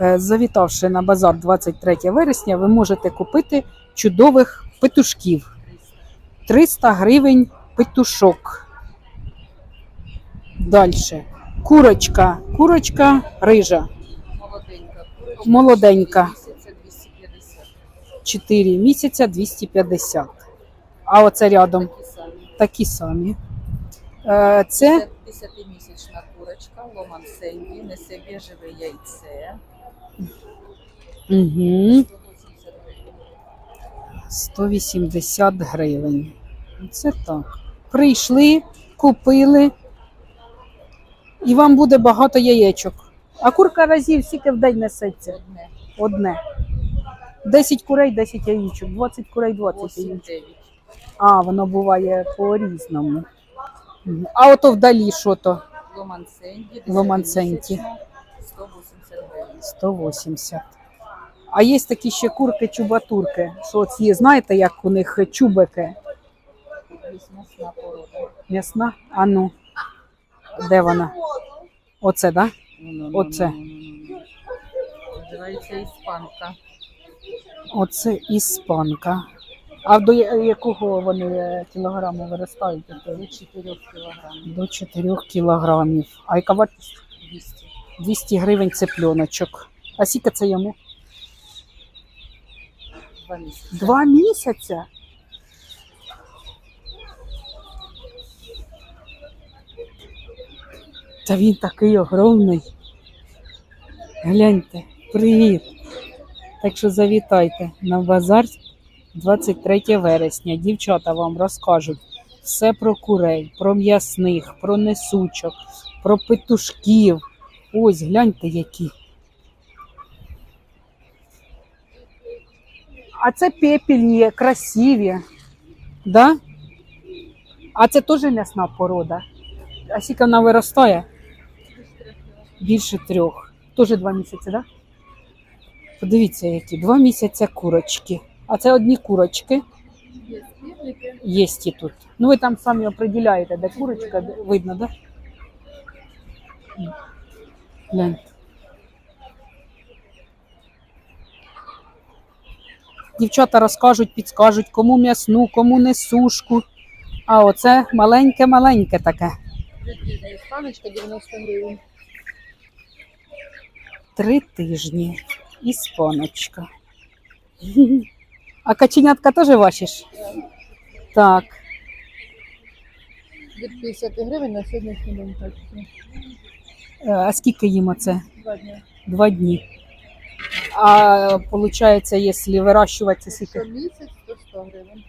Е, Завітавши на базар 23 вересня, ви можете купити чудових петушків. 300 гривень петушок. Далі. Курочка. Курочка рижа. Молоденька. Молоденька. Місяця 250. 4 місяця 250. А оце рядом Такі самі. такі самі. Е, Це 10-місячна курочка, ломан сенді, несе біжеве яйце. угу, 180 180 гривень. Це так. Прийшли, купили, і вам буде багато яєчок. А курка разів скільки в день несеться? Одне. Одне. 10 курей, 10 яєчок, 20 курей, 20 яєчок. 8-9. А, воно буває по-різному. А ото вдалі що то? Ломан сенді, Ломан сенді. 180 гривень. 180. А є такі ще курки-чубатурки. Що ці, знаєте, як у них чубики? Вісьмасна порода. М'ясна? А ну. Де вона? Оце, так? Да? Ну, Оце. Називається іспанка. Оце іспанка. А до якого вони е, кілограму виростають? До 4 кілограмів. До 4 кілограмів. А яка вартість? 200. 200 гривень цепльоночок. А скільки це йому? Два місяці. Два місяці? Та він такий огромний. Гляньте, привіт. Так що завітайте на базар 23 вересня. Дівчата вам розкажуть все про курей, про м'ясних, про несучок, про петушків. Ось гляньте які. А це пепельні, красиві. Да? А це теж м'ясна порода. А скільки вона виростає? Більше трьох. Теж два місяці, так? Да? Подивіться, які. Два місяці курочки. А це одні курочки. Є. І тут. Ну ви там самі определяєте, де курочка, де- видно, да? Гляньте. Дівчата розкажуть, підскажуть, кому м'ясну, кому несушку. А оце маленьке-маленьке таке. Іспаночка 90 гривень. Три тижні. Іспаночка. А каченятка теж ваші ж? Так. Від 50 гривень на сьогоднішній день точно. Е, А скільки їм оце? Два дні. Два дні. А получается, якщо вирощувати скільки? Місяць, то 100 гривень.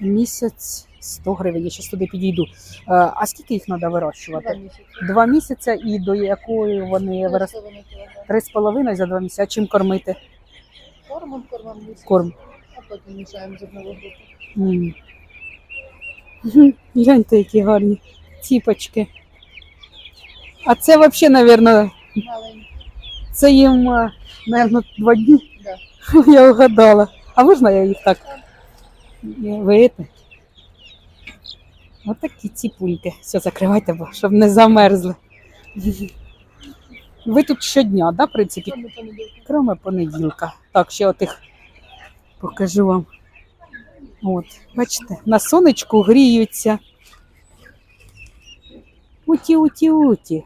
Місяць 100 гривень. Я зараз туди підійду. Е, А скільки їх треба Два вирощувати? місяці. Два місяці і до якої вони виростають? 3,5. Три з половиною за два місяці. А чим кормити? Кормом, кормом місяць. Корм. А потім мішаємо з одного групу. М. Гляньте, які гарні ціпочки. А це взагалі, мабуть, Маленький. це їм, мабуть, два дні. Да. Я вгадала. А можна я їх так? Видите? Ось такі ціпульки. Все, закривайте, бо щоб не замерзли. Ви тут щодня, да, в принципі? Кроме понеділка. Так, ще отих покажу вам. От, бачите, на сонечку гріються. Уті, уті, уті.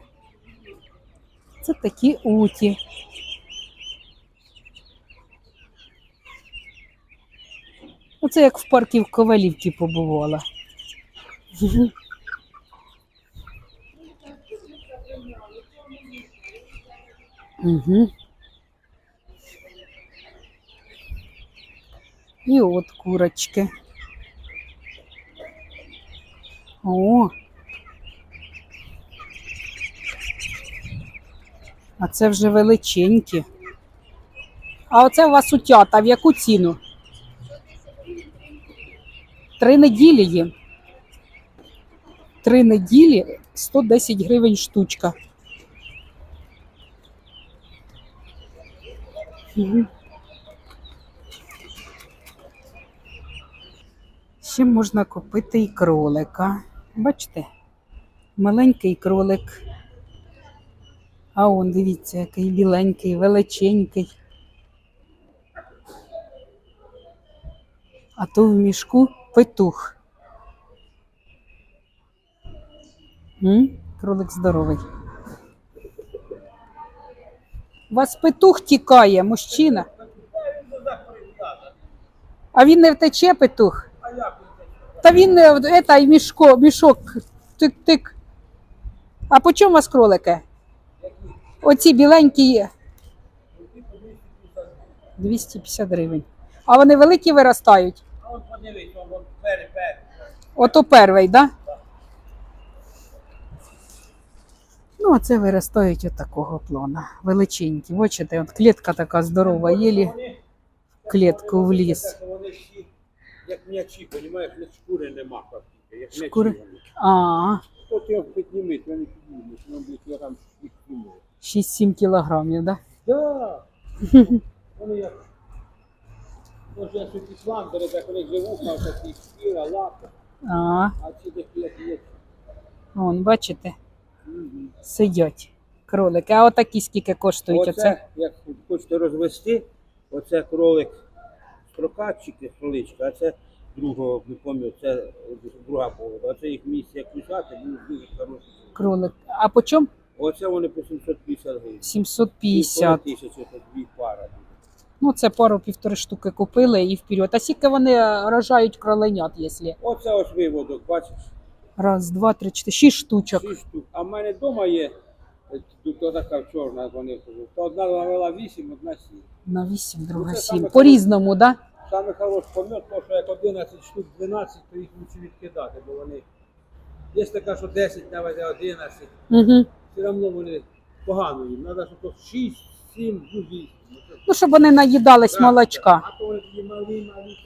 Це такі уті. Оце як в парку в Ковалівці побувала. Угу. І от курочки. О. А це вже величенькі. А оце у вас утята. В яку ціну? Три неділі їм. Три неділі 110 гривень штучка. Мгм. Ще можна купити і кролика. Бачите? Маленький кролик. А он, дивіться, який біленький, величенький. А то в мішку петух. М? Кролик здоровий. У вас петух тікає, мужчина. А він не втече петух? Та він е, это, і мішко, мішок тик-тик. А по чому у вас кролики? Оці біленькі є. 250 гривень. А вони великі виростають. Ото перший, да? Ну, а це виростають от такого плана. Величенькі. Бачите, от клітка така здорова, єлі в клітку вони всі, як м'ячі, розумієш, не шкури нема практично, як м'ячі Шкури? вони. А, Хто його піднімить, вони піднімуть, будуть його там їх піднімуть. 6-7 кілограмів, да? Да. Вони як, може, я собі фландери, так вони живуть, на такі шкіра, лапи, А, а ці десь як є. вон, бачите. Сидять кролики. А отакі скільки коштують? Оце? Оце, як хочете розвести, оце кролик прокатчики, кроличка, а це другого, не пам'ятаю, це друга порода. Оце їх місце як взяти, дуже хороший. Кролик. А по чому? Оце вони по 750 гривень. 750. тисячі, це дві пари. Ну, це пару півтори штуки купили і вперед. А скільки вони рожають кроленят, якщо? Оце ось виводок, бачиш, Раз, два, три, чотири, шість штучок. 6 штук. А в мене вдома є, е, тут така чорна, вони кажуть, то одна навела 8, одна 7. На вісім, друга Ну, це сім. саме По-різному, так? Саме хороший помет, то що як 11 штук 12, то їх лучше відкидати, бо вони. Є така, що 10, навіть 11, Угу. все одно вони погано їм. Треба, щоб то 6, 7, ну 8. Ну, щоб вони наїдались молочка. А то вони такі малі, малі.